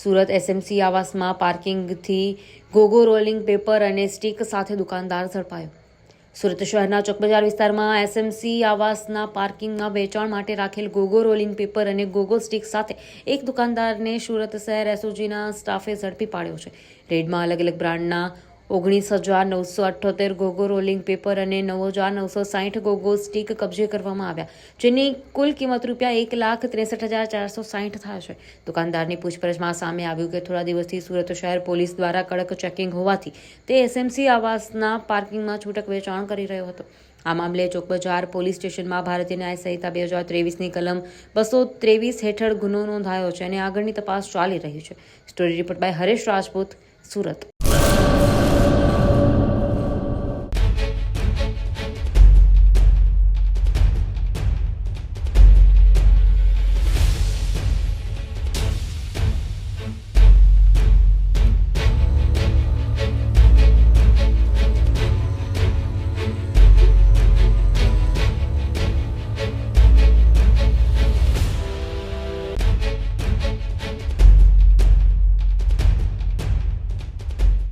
Surat SMC આવાસમાં પાર્કિંગથી gogo rolling paper અને સ્ટીક સાથે દુકાનદાર ઝડપાયો. સુરત શહેરના ચોકબજાર વિસ્તારમાં એસએમસી આવાસના પાર્કિંગમાં વેચાણ માટે રાખેલ ગોગો રોલિંગ પેપર અને ગોગો સ્ટીક સાથે એક દુકાનદારને સુરત શહેર એસઓજીના સ્ટાફે ઝડપી પાડ્યો છે. રેડમાં અલગ અલગ બ્રાન્ડના ઓગણીસ હજાર નવસો અઠ્ઠોતેર ગોગો રોલિંગ પેપર અને નવ હજાર નવસો સાઠ ગોગો સ્ટીક કબજે કરવામાં આવ્યા, જેની કુલ કિંમત રૂપિયા એક લાખ ત્રેસઠ હજાર ચારસો થાય છે. દુકાનદારની પૂછપરછમાં સામે આવ્યું કે થોડા દિવસથી સુરત શહેર પોલીસ દ્વારા કડક ચેકિંગ હોવાથી તે એસએમસી આવાસના પાર્કિંગમાં છૂટક વેચાણ કરી રહ્યો હતો. આ મામલે ચોકબજાર પોલીસ સ્ટેશનમાં ભારતીય ન્યાય સંહિતા બે હજાર ત્રેવીસની કલમ બસો ત્રેવીસ હેઠળ ગુનો નોંધાયો છે અને આગળની તપાસ ચાલી રહી છે. Story report by Haresh Rajput, Surat.